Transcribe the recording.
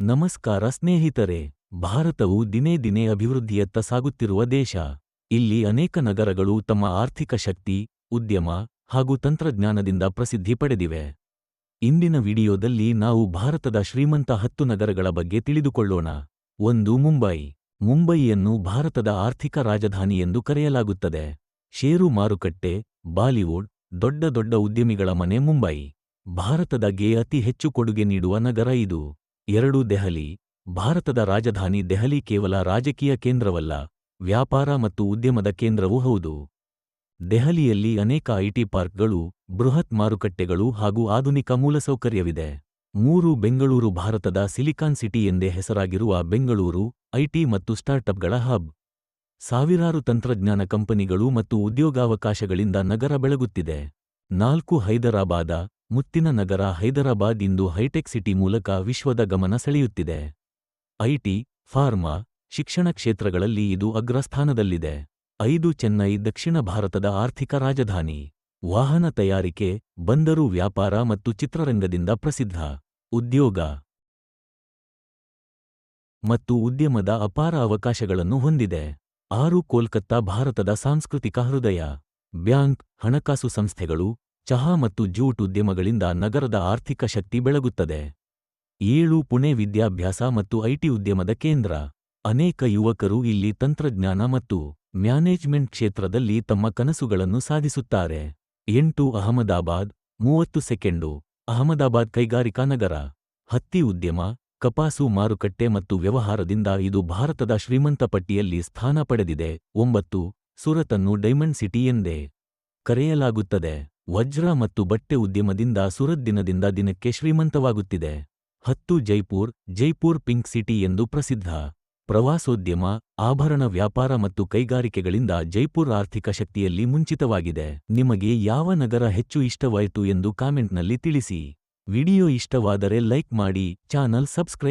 ನಮಸ್ಕಾರ ಸ್ನೇಹಿತರೆ, ಭಾರತವು ದಿನೇ ದಿನೇ ಅಭಿವೃದ್ಧಿಯತ್ತ ಸಾಗುತ್ತಿರುವ ದೇಶ. ಇಲ್ಲಿ ಅನೇಕ ನಗರಗಳು ತಮ್ಮ ಆರ್ಥಿಕ ಶಕ್ತಿ, ಉದ್ಯಮ ಹಾಗೂ ತಂತ್ರಜ್ಞಾನದಿಂದ ಪ್ರಸಿದ್ಧಿ ಪಡೆದಿವೆ. ಇಂದಿನ ವಿಡಿಯೋದಲ್ಲಿ ನಾವು ಭಾರತದ ಶ್ರೀಮಂತ ಹತ್ತು ನಗರಗಳ ಬಗ್ಗೆ ತಿಳಿದುಕೊಳ್ಳೋಣ. ಒಂದು ಮುಂಬೈ. ಮುಂಬಯಿಯನ್ನು ಭಾರತದ ಆರ್ಥಿಕ ರಾಜಧಾನಿ ಎಂದು ಕರೆಯಲಾಗುತ್ತದೆ. ಷೇರು ಮಾರುಕಟ್ಟೆ, ಬಾಲಿವುಡ್, ದೊಡ್ಡ ದೊಡ್ಡ ಉದ್ಯಮಿಗಳ ಮನೆ ಮುಂಬೈ. ಭಾರತದಗೆ ಅತಿ ಹೆಚ್ಚು ಕೊಡುಗೆ ನೀಡುವ ನಗರ ಇದು. ಎರಡು ದೆಹಲಿ, ಭಾರತದ ರಾಜಧಾನಿ ದೆಹಲಿ ಕೇವಲ ರಾಜಕೀಯ ಕೇಂದ್ರವಲ್ಲ, ವ್ಯಾಪಾರ ಮತ್ತು ಉದ್ಯಮದ ಕೇಂದ್ರವೂ ಹೌದು. ದೆಹಲಿಯಲ್ಲಿ ಅನೇಕ ಐಟಿ ಪಾರ್ಕ್ಗಳು, ಬೃಹತ್ ಮಾರುಕಟ್ಟೆಗಳು ಹಾಗೂ ಆಧುನಿಕ ಮೂಲಸೌಕರ್ಯವಿದೆ. ಮೂರು ಬೆಂಗಳೂರು ಭಾರತದ ಸಿಲಿಕಾನ್ ಸಿಟಿ ಎಂದೇ ಹೆಸರಾಗಿರುವ ಬೆಂಗಳೂರು, ಐಟಿ ಮತ್ತು ಸ್ಟಾರ್ಟ್ಅಪ್ಗಳ ಹಬ್. ಸಾವಿರಾರು ತಂತ್ರಜ್ಞಾನ ಕಂಪನಿಗಳು ಮತ್ತು ಉದ್ಯೋಗಾವಕಾಶಗಳಿಂದ ನಗರ ಬೆಳಗುತ್ತಿದೆ. ನಾಲ್ಕು ಹೈದರಾಬಾದ ಮುತ್ತಿನ ನಗರ ಹೈದರಾಬಾದ್ ಇಂದು ಹೈಟೆಕ್ ಸಿಟಿ ಮೂಲಕ ವಿಶ್ವದ ಗಮನ ಸೆಳೆಯುತ್ತಿದೆ. ಐಟಿ, ಫಾರ್ಮಾ, ಶಿಕ್ಷಣ ಕ್ಷೇತ್ರಗಳಲ್ಲಿ ಇದು ಅಗ್ರಸ್ಥಾನದಲ್ಲಿದೆ. ಐದು ಚೆನ್ನೈ, ದಕ್ಷಿಣ ಭಾರತದ ಆರ್ಥಿಕ ರಾಜಧಾನಿ. ವಾಹನ ತಯಾರಿಕೆ, ಬಂದರು ವ್ಯಾಪಾರ ಮತ್ತು ಚಿತ್ರರಂಗದಿಂದ ಪ್ರಸಿದ್ಧ. ಉದ್ಯೋಗ ಮತ್ತು ಉದ್ಯಮದ ಅಪಾರ ಅವಕಾಶಗಳನ್ನು ಹೊಂದಿದೆ. ಆರು ಕೋಲ್ಕತ್ತಾ ಭಾರತದ ಸಾಂಸ್ಕೃತಿಕ ಹೃದಯ. ಬ್ಯಾಂಕ್, ಹಣಕಾಸು ಸಂಸ್ಥೆಗಳು ಚಹಾ ಮತ್ತು ಜೂಟ್ ಉದ್ಯಮಗಳಿಂದ ನಗರದ ಆರ್ಥಿಕ ಶಕ್ತಿ ಬೆಳಗುತ್ತದೆ. ಏಳು ಪುಣೆ ವಿದ್ಯಾಭ್ಯಾಸ ಮತ್ತು ಐಟಿ ಉದ್ಯಮದ ಕೇಂದ್ರ. ಅನೇಕ ಯುವಕರು ಇಲ್ಲಿ ತಂತ್ರಜ್ಞಾನ ಮತ್ತು ಮ್ಯಾನೇಜ್ಮೆಂಟ್ ಕ್ಷೇತ್ರದಲ್ಲಿ ತಮ್ಮ ಕನಸುಗಳನ್ನು ಸಾಧಿಸುತ್ತಾರೆ. ಎಂಟು ಅಹಮದಾಬಾದ್, ಮೂವತ್ತು ಸೆಕೆಂಡು. ಅಹಮದಾಬಾದ್ ಕೈಗಾರಿಕಾ ನಗರ. ಹತ್ತಿ ಉದ್ಯಮ, ಕಪಾಸು ಮಾರುಕಟ್ಟೆ ಮತ್ತು ವ್ಯವಹಾರದಿಂದ ಇದು ಭಾರತದ ಶ್ರೀಮಂತ ಪಟ್ಟಿಯಲ್ಲಿ ಸ್ಥಾನ ಪಡೆದಿದೆ. ಒಂಬತ್ತು, ಸುರತನ್ನು ಡೈಮಂಡ್ ಸಿಟಿ ಎಂದೇ ಕರೆಯಲಾಗುತ್ತದೆ. ವಜ್ರ ಮತ್ತು ಬಟ್ಟೆ ಉದ್ಯಮದಿಂದ ಸುರತ್ ದಿನದಿಂದ ದಿನಕ್ಕೆ ಶ್ರೀಮಂತವಾಗುತ್ತಿದೆ. ಹತ್ತು ಜೈಪುರ್ ಜೈಪುರ್ ಪಿಂಕ್ ಸಿಟಿ ಎಂದು ಪ್ರಸಿದ್ಧ. ಪ್ರವಾಸೋದ್ಯಮ, ಆಭರಣ ವ್ಯಾಪಾರ ಮತ್ತು ಕೈಗಾರಿಕೆಗಳಿಂದ ಜೈಪುರ್ ಆರ್ಥಿಕ ಶಕ್ತಿಯಲ್ಲಿ ಮುಂಚಿತವಾಗಿದೆ. ನಿಮಗೆ ಯಾವ ನಗರ ಹೆಚ್ಚು ಇಷ್ಟವಾಯಿತು ಎಂದು ಕಾಮೆಂಟ್ನಲ್ಲಿ ತಿಳಿಸಿ. ವಿಡಿಯೋ ಇಷ್ಟವಾದರೆ ಲೈಕ್ ಮಾಡಿ, ಚಾನಲ್ ಸಬ್ಸ್ಕ್ರೈಬ್